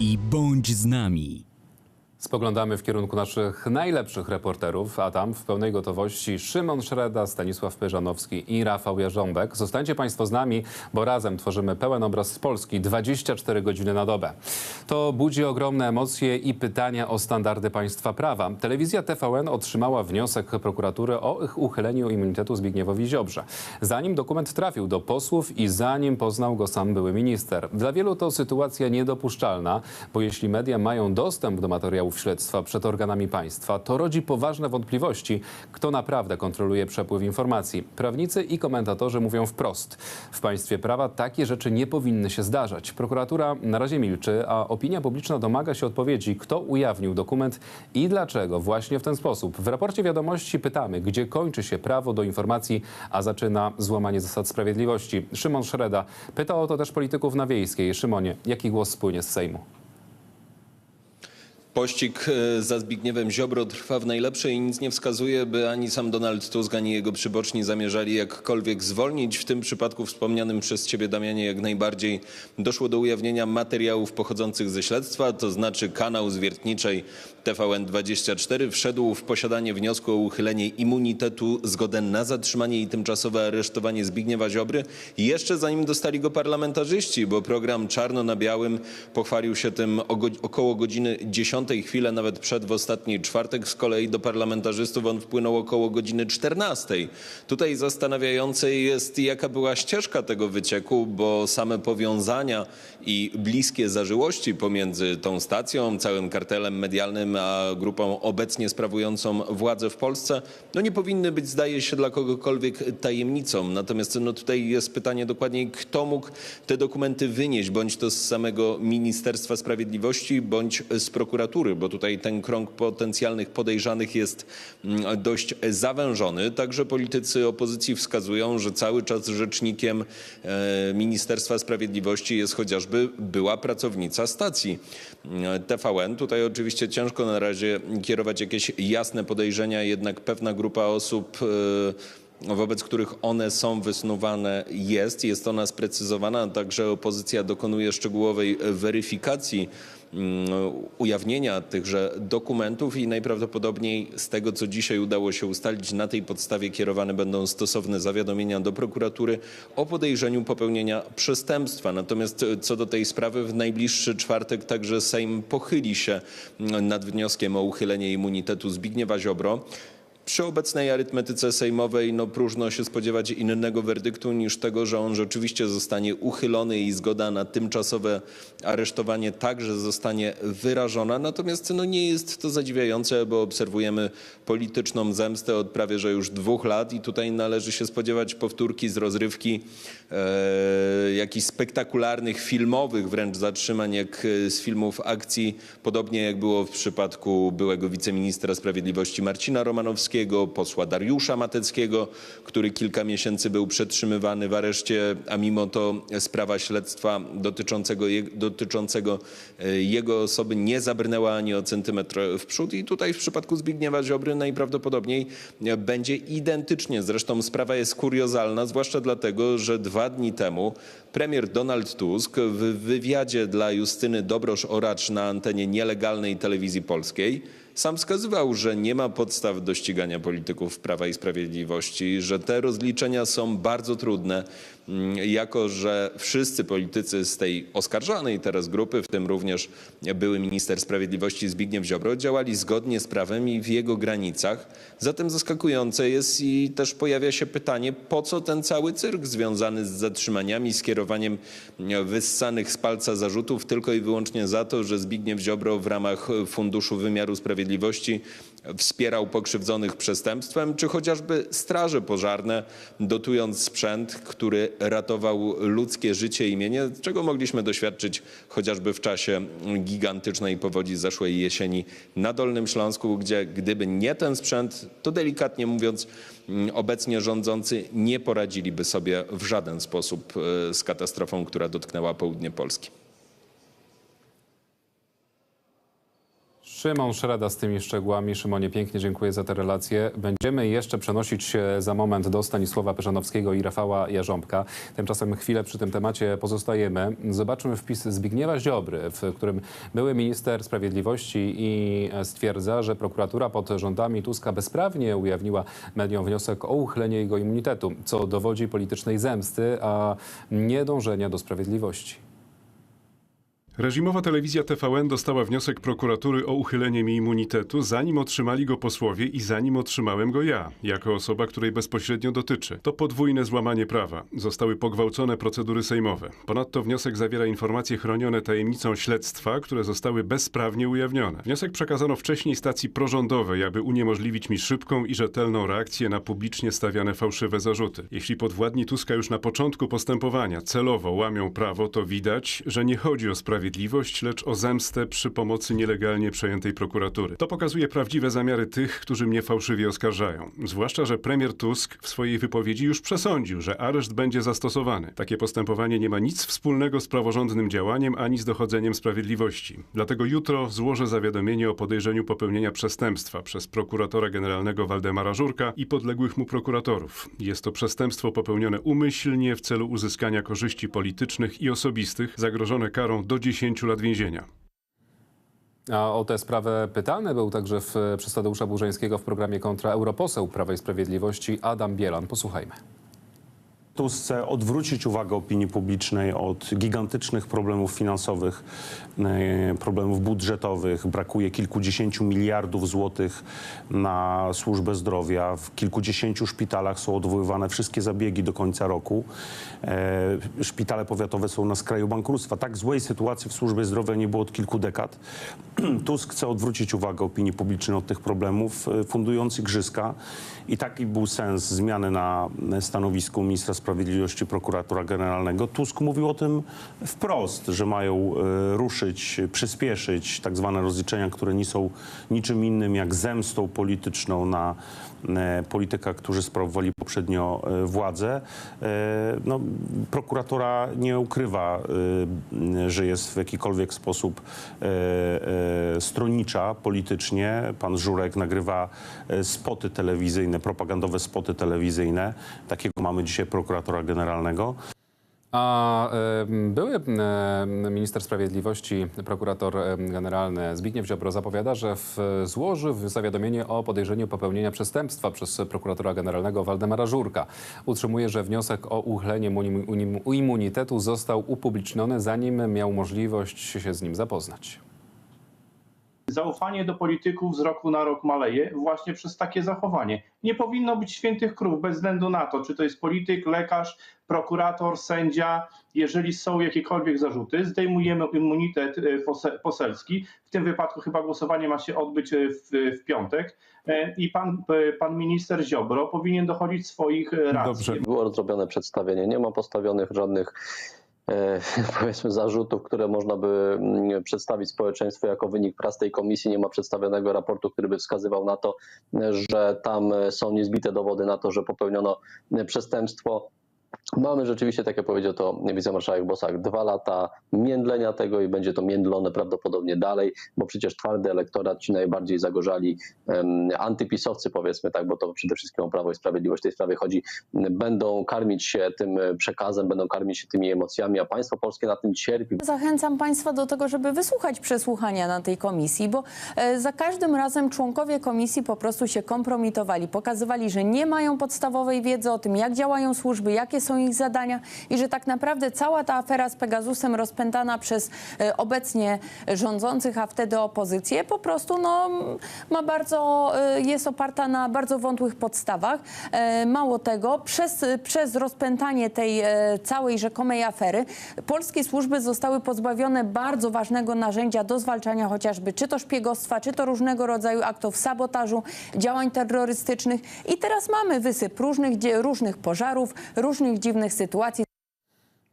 i bądź z nami. Spoglądamy w kierunku naszych najlepszych reporterów, a tam w pełnej gotowości Szymon Szreda, Stanisław Pyżanowski i Rafał Jarząbek. Zostańcie Państwo z nami, bo razem tworzymy pełen obraz z Polski 24 godziny na dobę. To budzi ogromne emocje i pytania o standardy państwa prawa. Telewizja TVN otrzymała wniosek prokuratury o uchyleniu immunitetu Zbigniewowi Ziobrze. Zanim dokument trafił do posłów i zanim poznał go sam były minister. Dla wielu to sytuacja niedopuszczalna, bo jeśli media mają dostęp do materiałów śledztwa przed organami państwa, to rodzi poważne wątpliwości, kto naprawdę kontroluje przepływ informacji. Prawnicy i komentatorzy mówią wprost. W państwie prawa takie rzeczy nie powinny się zdarzać. Prokuratura na razie milczy, a opinia publiczna domaga się odpowiedzi, kto ujawnił dokument i dlaczego właśnie w ten sposób. W raporcie wiadomości pytamy, gdzie kończy się prawo do informacji, a zaczyna złamanie zasad sprawiedliwości. Szymon Szreda pyta o to też polityków na Wiejskiej. Szymonie, jaki głos spłynie z Sejmu? Pościg e, za Zbigniewem Ziobro trwa w najlepszej i nic nie wskazuje, by ani sam Donald Tusk, ani jego przyboczni zamierzali jakkolwiek zwolnić. W tym przypadku wspomnianym przez ciebie, Damianie, jak najbardziej doszło do ujawnienia materiałów pochodzących ze śledztwa, to znaczy kanał z wiertniczej TVN24 wszedł w posiadanie wniosku o uchylenie immunitetu, zgodę na zatrzymanie i tymczasowe aresztowanie Zbigniewa Ziobry, jeszcze zanim dostali go parlamentarzyści, bo program Czarno na Białym pochwalił się tym około godziny 10, chwilę nawet przed w ostatni czwartek. Z kolei do parlamentarzystów on wpłynął około godziny 14. Tutaj zastanawiające jest, jaka była ścieżka tego wycieku, bo same powiązania i bliskie zażyłości pomiędzy tą stacją, całym kartelem medialnym, a grupą obecnie sprawującą władzę w Polsce, no nie powinny być, zdaje się, dla kogokolwiek tajemnicą. Natomiast no tutaj jest pytanie dokładniej, kto mógł te dokumenty wynieść, bądź to z samego Ministerstwa Sprawiedliwości, bądź z prokuratury, bo tutaj ten krąg potencjalnych podejrzanych jest mm, dość zawężony. Także politycy opozycji wskazują, że cały czas rzecznikiem e, Ministerstwa Sprawiedliwości jest chociażby była pracownica stacji e, TVN. Tutaj oczywiście ciężko na razie kierować jakieś jasne podejrzenia, jednak pewna grupa osób e, wobec których one są wysnuwane jest. Jest ona sprecyzowana, także opozycja dokonuje szczegółowej weryfikacji mm, ujawnienia tychże dokumentów i najprawdopodobniej z tego, co dzisiaj udało się ustalić, na tej podstawie kierowane będą stosowne zawiadomienia do prokuratury o podejrzeniu popełnienia przestępstwa. Natomiast e, co do tej sprawy, w najbliższy czwartek także Sejm pochyli się mm, nad wnioskiem o uchylenie immunitetu Zbigniewa Ziobro. Przy obecnej arytmetyce sejmowej no, próżno się spodziewać innego werdyktu niż tego, że on rzeczywiście zostanie uchylony i zgoda na tymczasowe aresztowanie także zostanie wyrażona. Natomiast no, nie jest to zadziwiające, bo obserwujemy polityczną zemstę od prawie że już dwóch lat i tutaj należy się spodziewać powtórki z rozrywki e, jakichś spektakularnych, filmowych wręcz zatrzymań, jak e, z filmów akcji, podobnie jak było w przypadku byłego wiceministra sprawiedliwości Marcina Romanowskiego, posła Dariusza Mateckiego, który kilka miesięcy był przetrzymywany w areszcie, a mimo to sprawa śledztwa dotyczącego, dotyczącego e, jego osoby nie zabrnęła ani o centymetr w przód. I tutaj w przypadku Zbigniewa Ziobry najprawdopodobniej e, będzie identycznie. Zresztą sprawa jest kuriozalna, zwłaszcza dlatego, że dwa dni temu premier Donald Tusk w wywiadzie dla Justyny Dobrosz-Oracz na antenie nielegalnej telewizji polskiej sam wskazywał, że nie ma podstaw do ścigania polityków Prawa i Sprawiedliwości, że te rozliczenia są bardzo trudne, mm, jako że wszyscy politycy z tej oskarżanej teraz grupy, w tym również były minister sprawiedliwości Zbigniew Ziobro, działali zgodnie z prawem i w jego granicach. Zatem zaskakujące jest i też pojawia się pytanie, po co ten cały cyrk związany z zatrzymaniami, skierowaniem wyssanych z palca zarzutów tylko i wyłącznie za to, że Zbigniew Ziobro w ramach Funduszu Wymiaru Sprawiedliwości wspierał pokrzywdzonych przestępstwem, czy chociażby straże pożarne, dotując sprzęt, który ratował ludzkie życie i mienie, czego mogliśmy doświadczyć chociażby w czasie gigantycznej powodzi zeszłej jesieni na Dolnym Śląsku, gdzie gdyby nie ten sprzęt, to delikatnie mówiąc, mm, obecnie rządzący nie poradziliby sobie w żaden sposób e, z katastrofą, która dotknęła południe Polski. Szymon Szreda z tymi szczegółami. Szymonie, pięknie dziękuję za tę relację. Będziemy jeszcze przenosić się za moment do Stanisława Pyszanowskiego i Rafała Jarząbka. Tymczasem chwilę przy tym temacie pozostajemy. Zobaczmy wpis Zbigniewa Ziobry, w którym były minister sprawiedliwości i stwierdza, że prokuratura pod rządami Tuska bezprawnie ujawniła mediom wniosek o uchylenie jego immunitetu, co dowodzi politycznej zemsty, a nie dążenia do sprawiedliwości. Reżimowa telewizja TVN dostała wniosek prokuratury o uchylenie mi immunitetu, zanim otrzymali go posłowie i zanim otrzymałem go ja, jako osoba, której bezpośrednio dotyczy. To podwójne złamanie prawa. Zostały pogwałcone procedury sejmowe. Ponadto wniosek zawiera informacje chronione tajemnicą śledztwa, które zostały bezprawnie ujawnione. Wniosek przekazano wcześniej stacji prorządowej, aby uniemożliwić mi szybką i rzetelną reakcję na publicznie stawiane fałszywe zarzuty. Jeśli podwładni Tuska już na początku postępowania celowo łamią prawo, to widać, że nie chodzi o sprawiedliwość, lecz o zemstę przy pomocy nielegalnie przejętej prokuratury. To pokazuje prawdziwe zamiary tych, którzy mnie fałszywie oskarżają. Zwłaszcza, że premier Tusk w swojej wypowiedzi już przesądził, że areszt będzie zastosowany. Takie postępowanie nie ma nic wspólnego z praworządnym działaniem ani z dochodzeniem sprawiedliwości. Dlatego jutro złożę zawiadomienie o podejrzeniu popełnienia przestępstwa przez prokuratora generalnego Waldemara Żurka i podległych mu prokuratorów. Jest to przestępstwo popełnione umyślnie w celu uzyskania korzyści politycznych i osobistych, zagrożone karą do 10 lat więzienia. A o tę sprawę pytany był także w, przez Tadeusza Burzeńskiego w programie Kontra europoseł Prawa i Sprawiedliwości Adam Bielan. Posłuchajmy. Tusk chce odwrócić uwagę opinii publicznej od gigantycznych problemów finansowych, e, problemów budżetowych. Brakuje kilkudziesięciu miliardów złotych na służbę zdrowia. W kilkudziesięciu szpitalach są odwoływane wszystkie zabiegi do końca roku. E, Szpitale powiatowe są na skraju bankructwa. Tak złej sytuacji w służbie zdrowia nie było od kilku dekad. Tusk chce odwrócić uwagę opinii publicznej od tych problemów, e, fundując igrzyska. I taki był sens zmiany na stanowisku ministra sprawiedliwości prokuratora generalnego. Tusk mówił o tym wprost, że mają e, ruszyć, przyspieszyć tak zwane rozliczenia, które nie są niczym innym jak zemstą polityczną na e, polityka, którzy sprawowali poprzednio e, władzę. No, prokuratura nie ukrywa, że jest w jakikolwiek sposób stronnicza politycznie. Pan Żurek nagrywa spoty telewizyjne, propagandowe spoty telewizyjne. Takiego mamy dzisiaj prokuratora generalnego. A były minister sprawiedliwości, prokurator generalny Zbigniew Ziobro zapowiada, że w, złoży w zawiadomienie o podejrzeniu popełnienia przestępstwa przez prokuratora generalnego Waldemara Żurka. Utrzymuje, że wniosek o uchylenie mu im- immunitetu został upubliczniony, zanim miał możliwość się z nim zapoznać. Zaufanie do polityków z roku na rok maleje właśnie przez takie zachowanie. Nie powinno być świętych krów bez względu na to, czy to jest polityk, lekarz, prokurator, sędzia. Jeżeli są jakiekolwiek zarzuty, zdejmujemy immunitet e, pose- poselski. W tym wypadku chyba głosowanie ma się odbyć e, w, w piątek. E, I pan, pan minister Ziobro powinien dochodzić swoich racji. Dobrze. Było zrobione przedstawienie, nie ma postawionych żadnych powiedzmy zarzutów, które można by mm, przedstawić społeczeństwu jako wynik prac tej komisji. Nie ma przedstawionego raportu, który by wskazywał na to, e, że tam e, są niezbite dowody na to, że popełniono e, przestępstwo. Mamy rzeczywiście, tak jak powiedział to wicemarszałek Bosak, dwa lata międlenia tego i będzie to międlone prawdopodobnie dalej, bo przecież twardy elektorat, ci najbardziej zagorzali em, antypisowcy powiedzmy tak, bo to przede wszystkim o Prawo i Sprawiedliwość w tej sprawie chodzi, będą karmić się tym przekazem, będą karmić się tymi emocjami, a państwo polskie na tym cierpi. Zachęcam Państwa do tego, żeby wysłuchać przesłuchania na tej komisji, bo e, za każdym razem członkowie komisji po prostu się kompromitowali, pokazywali, że nie mają podstawowej wiedzy o tym, jak działają służby, jakie są ich zadania i że tak naprawdę cała ta afera z Pegasusem rozpętana przez e, obecnie rządzących, a wtedy opozycję, po prostu no, ma bardzo, e, jest oparta na bardzo wątłych podstawach. E, Mało tego, przez, przez rozpętanie tej całej rzekomej afery, polskie służby zostały pozbawione bardzo ważnego narzędzia do zwalczania chociażby czy to szpiegostwa, czy to różnego rodzaju aktów sabotażu, działań terrorystycznych. I teraz mamy wysyp różnych, różnych pożarów, różnych dziwnych sytuacji.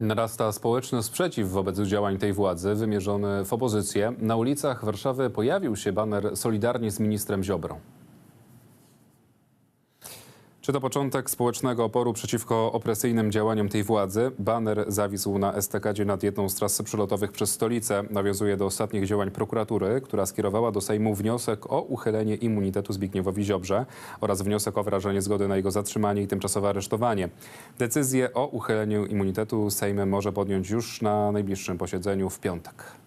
Narasta społeczny sprzeciw wobec działań tej władzy, wymierzony w opozycję. Na ulicach Warszawy pojawił się baner Solidarni z ministrem Ziobrą. Czy to początek społecznego oporu przeciwko opresyjnym działaniom tej władzy? Baner zawisł na estakadzie nad jedną z tras przylotowych przez stolicę. Nawiązuje do ostatnich działań prokuratury, która skierowała do Sejmu wniosek o uchylenie immunitetu Zbigniewowi Ziobrze oraz wniosek o wyrażenie zgody na jego zatrzymanie i tymczasowe aresztowanie. Decyzję o uchyleniu immunitetu Sejm może podjąć już na najbliższym posiedzeniu w piątek.